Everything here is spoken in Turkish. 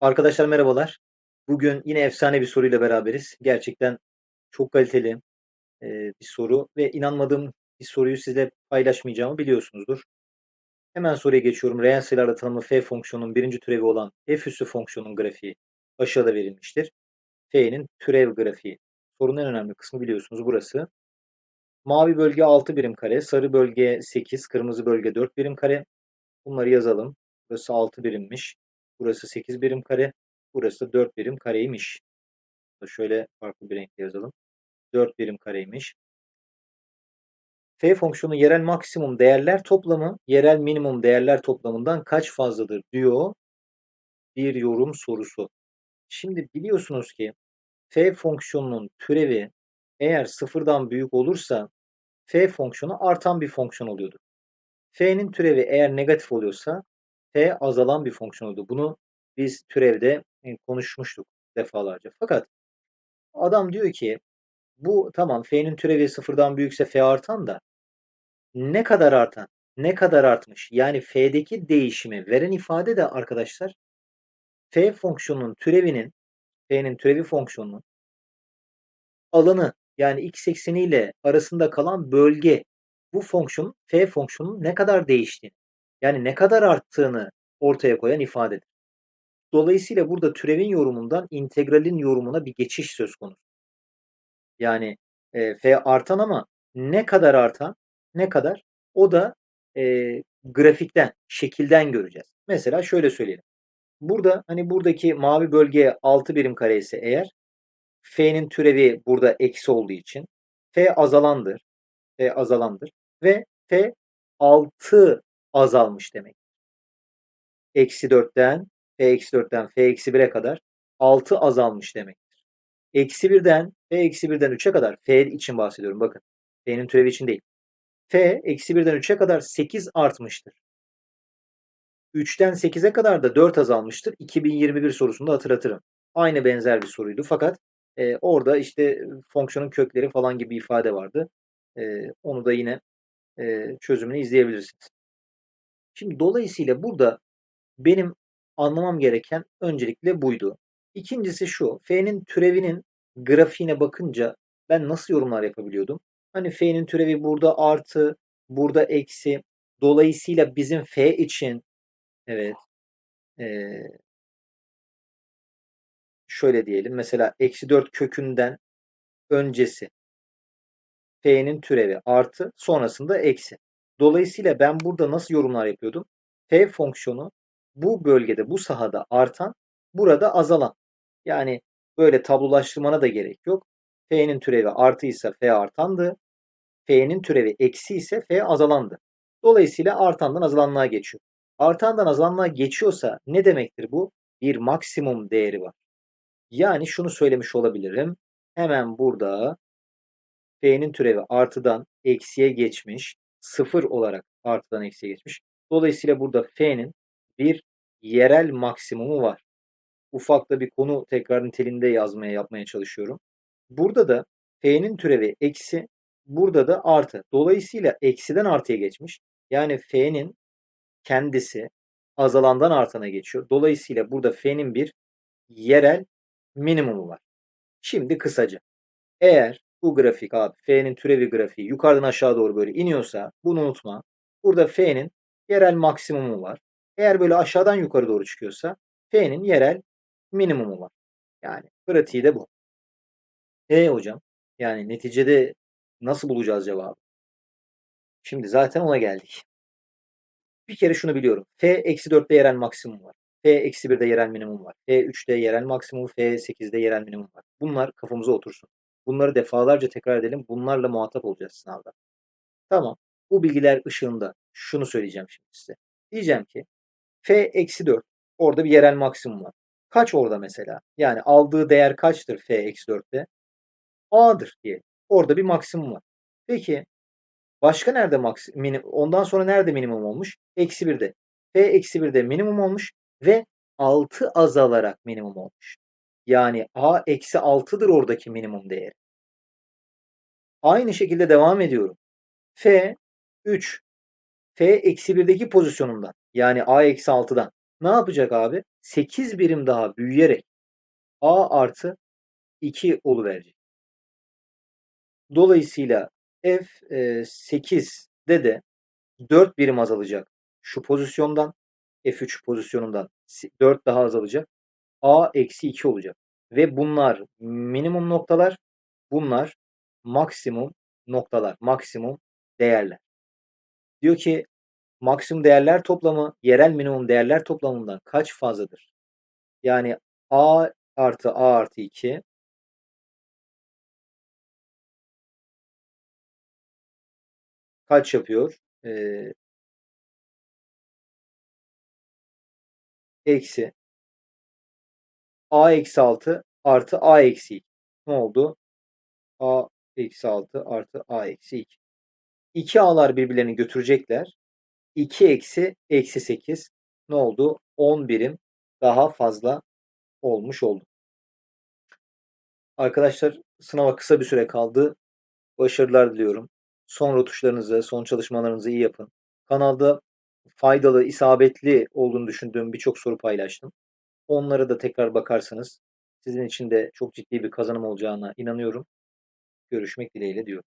Arkadaşlar merhabalar. Bugün yine efsane bir soruyla beraberiz. Gerçekten çok kaliteli, eee, bir soru ve inanmadığım bir soruyu sizle paylaşmayacağımı biliyorsunuzdur. Hemen soruya geçiyorum. Reel sayılarla tanımlı f fonksiyonunun birinci türevi olan f üssü fonksiyonun grafiği aşağıda verilmiştir. F'nin türev grafiği. Sorunun en önemli kısmı biliyorsunuz burası. Mavi bölge 6 birim kare, sarı bölge 8, kırmızı bölge 4 birim kare. Bunları yazalım. Burası 6 birimmiş. Burası 8 birim kare. Burası da 4 birim kareymiş. Şöyle farklı bir renkle yazalım. 4 birim kareymiş. F fonksiyonu yerel maksimum değerler toplamı yerel minimum değerler toplamından kaç fazladır diyor bir yorum sorusu. Şimdi biliyorsunuz ki f fonksiyonunun türevi eğer sıfırdan büyük olursa f fonksiyonu artan bir fonksiyon oluyordur. f'nin türevi eğer negatif oluyorsa f azalan bir fonksiyon oluyor. Bunu biz türevde konuşmuştuk defalarca. Fakat adam diyor ki bu tamam f'nin türevi sıfırdan büyükse f artan da ne kadar artan? Ne kadar artmış? Yani f'deki değişimi veren ifade de arkadaşlar f fonksiyonunun türevinin f'nin türevi fonksiyonunun alanı yani x ekseni ile arasında kalan bölge bu fonksiyon f fonksiyonunun ne kadar değiştiğini yani ne kadar arttığını ortaya koyan ifadedir. Dolayısıyla burada türevin yorumundan integralin yorumuna bir geçiş söz konusu. Yani e, f artan ama ne kadar artan, ne kadar o da e, grafikten, şekilden göreceğiz. Mesela şöyle söyleyelim. Burada hani buradaki mavi bölge 6 birim kare ise eğer f'nin türevi burada eksi olduğu için f azalandır. f azalandır ve f 6 azalmış demek. Eksi 4'ten f eksi 4'ten f eksi 1'e kadar 6 azalmış demektir. Eksi 1'den f eksi 1'den 3'e kadar f için bahsediyorum bakın. f'nin türevi için değil. f eksi 1'den 3'e kadar 8 artmıştır. 3'ten 8'e kadar da 4 azalmıştır. 2021 sorusunda hatırlatırım. Aynı benzer bir soruydu fakat e, orada işte fonksiyonun kökleri falan gibi ifade vardı. E, onu da yine e, çözümünü izleyebilirsiniz. Şimdi dolayısıyla burada benim anlamam gereken öncelikle buydu. İkincisi şu, f'nin türevinin grafiğine bakınca ben nasıl yorumlar yapabiliyordum? Hani f'nin türevi burada artı, burada eksi. Dolayısıyla bizim f için evet ee, şöyle diyelim mesela eksi 4 kökünden öncesi f'nin türevi artı sonrasında eksi. Dolayısıyla ben burada nasıl yorumlar yapıyordum? f fonksiyonu bu bölgede, bu sahada artan, burada azalan. Yani böyle tablolaştırmana da gerek yok. F'nin türevi artıysa F artandı. F'nin türevi eksi ise F azalandı. Dolayısıyla artandan azalanlığa geçiyor. Artandan azalanlığa geçiyorsa ne demektir bu? Bir maksimum değeri var. Yani şunu söylemiş olabilirim. Hemen burada F'nin türevi artıdan eksiye geçmiş. Sıfır olarak artıdan eksiye geçmiş. Dolayısıyla burada F'nin bir yerel maksimumu var. Ufak da bir konu tekrar niteliğinde yazmaya yapmaya çalışıyorum. Burada da f'nin türevi eksi, burada da artı. Dolayısıyla eksiden artıya geçmiş. Yani f'nin kendisi azalandan artana geçiyor. Dolayısıyla burada f'nin bir yerel minimumu var. Şimdi kısaca. Eğer bu grafik abi f'nin türevi grafiği yukarıdan aşağı doğru böyle iniyorsa bunu unutma. Burada f'nin yerel maksimumu var. Eğer böyle aşağıdan yukarı doğru çıkıyorsa F'nin yerel minimumu var. Yani pratiği de bu. E hocam yani neticede nasıl bulacağız cevabı? Şimdi zaten ona geldik. Bir kere şunu biliyorum. F eksi 4'te yerel maksimum var. F eksi 1'de yerel minimum var. F 3'te yerel maksimum, F 8'de yerel minimum var. Bunlar kafamıza otursun. Bunları defalarca tekrar edelim. Bunlarla muhatap olacağız sınavda. Tamam. Bu bilgiler ışığında şunu söyleyeceğim şimdi size. Diyeceğim ki F eksi 4. Orada bir yerel maksimum var. Kaç orada mesela? Yani aldığı değer kaçtır F eksi 4'te? A'dır diye. Orada bir maksimum var. Peki başka nerede maksimum? Ondan sonra nerede minimum olmuş? Eksi 1'de. F eksi 1'de minimum olmuş ve 6 azalarak minimum olmuş. Yani A eksi 6'dır oradaki minimum değeri. Aynı şekilde devam ediyorum. F 3 F eksi 1'deki pozisyonundan yani A eksi 6'dan Ne yapacak abi? 8 birim daha büyüyerek A artı 2 oluverecek. Dolayısıyla F e, 8'de de 4 birim azalacak şu pozisyondan. F3 pozisyonundan 4 daha azalacak. A eksi 2 olacak. Ve bunlar minimum noktalar. Bunlar maksimum noktalar. Maksimum değerler. Diyor ki maksimum değerler toplamı yerel minimum değerler toplamından kaç fazladır? Yani A artı A artı 2 kaç yapıyor? Ee, eksi A eksi 6 artı A eksi 2. Ne oldu? A eksi 6 artı A eksi 2. 2 A'lar birbirlerini götürecekler. 2 eksi eksi 8 ne oldu? 10 birim daha fazla olmuş oldu. Arkadaşlar sınava kısa bir süre kaldı. Başarılar diliyorum. Son rotuşlarınızı, son çalışmalarınızı iyi yapın. Kanalda faydalı, isabetli olduğunu düşündüğüm birçok soru paylaştım. Onlara da tekrar bakarsanız sizin için de çok ciddi bir kazanım olacağına inanıyorum. Görüşmek dileğiyle diyorum.